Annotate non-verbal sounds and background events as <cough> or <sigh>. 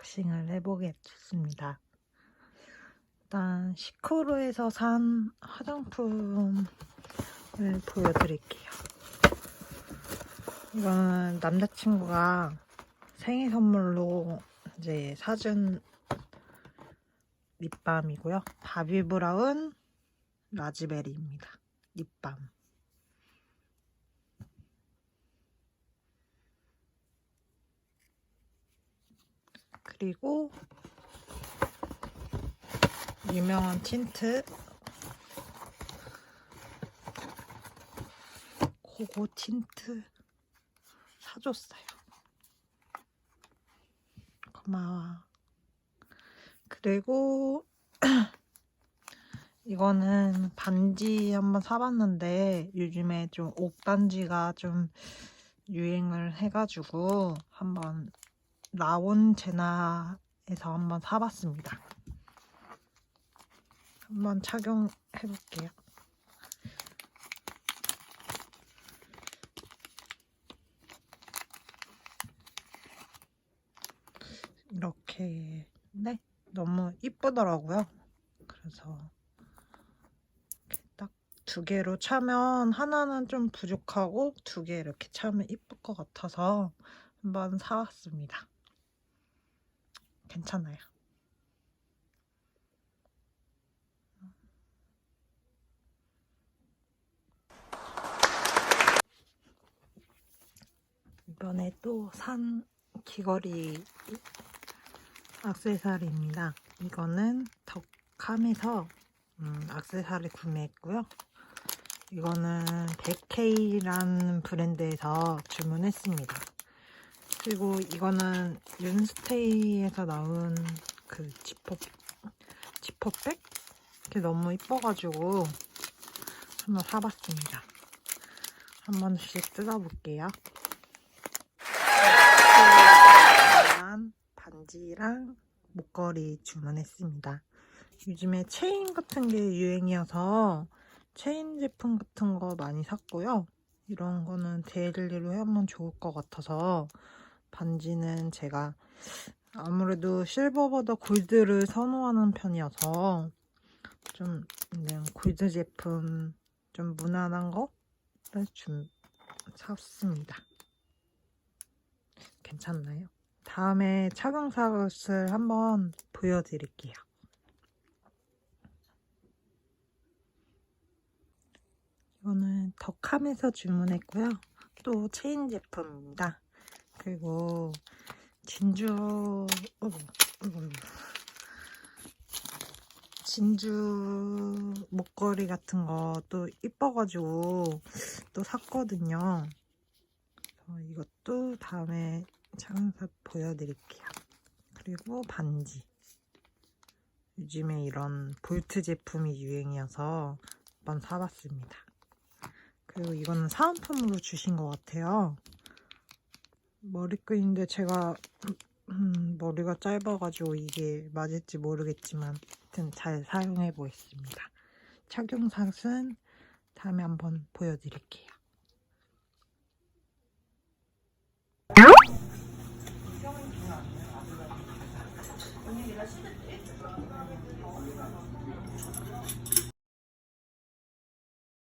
언박싱을 해보겠습니다. 일단 시크로에서 산 화장품을 보여드릴게요. 이거는 남자친구가 생일 선물로 이제 사준 립밤이고요. 바비브라운 라즈베리입니다. 립밤. 그리고 유명한 틴트 고고 틴트 사줬어요. 고마워. 그리고 <clears throat> 이거는 반지 한번 사봤는데 요즘에 좀 옥반지가 좀 유행을 해가지고 한번 라온 제나에서 한번 사봤습니다. 한번 착용해 볼게요. 이렇게 네 너무 이쁘더라고요. 그래서 딱 두 개로 차면 하나는 좀 부족하고 두 개 이렇게 차면 이쁠 것 같아서 한번 사왔습니다. 괜찮아요. 이번에 또 산 귀걸이 악세사리입니다. 이거는 덕함에서 음, 악세사리 구매했고요. 이거는 100K라는 브랜드에서 주문했습니다. 그리고 이거는 윤스테이에서 나온 그 지퍼 지퍼백? 이게 너무 이뻐가지고 한번 사봤습니다. 한 번씩 뜯어볼게요. 한 반지랑 목걸이 주문했습니다. 요즘에 체인 같은 게 유행이어서 체인 제품 같은 거 많이 샀고요. 이런 거는 데일리로 하면 좋을 것 같아서 반지는 제가 아무래도 실버보다 골드를 선호하는 편이어서 좀 그냥 골드 제품 좀 무난한 거를 좀 샀습니다. 괜찮나요? 다음에 착용샷을 한번 보여드릴게요. 이거는 덕함에서 주문했고요. 또 체인 제품입니다. 그리고 진주. 진주 목걸이 같은 것도 이뻐가지고 또 샀거든요. 이것도 다음에 착용샷 보여드릴게요. 그리고 반지. 요즘에 이런 볼트 제품이 유행이어서 한번 사봤습니다. 그리고 이거는 사은품으로 주신 것 같아요. 머리끈인데 제가 음, 머리가 짧아가지고 이게 맞을지 모르겠지만 하여튼 잘 사용해 보겠습니다. 착용샷은 다음에 한번 보여드릴게요.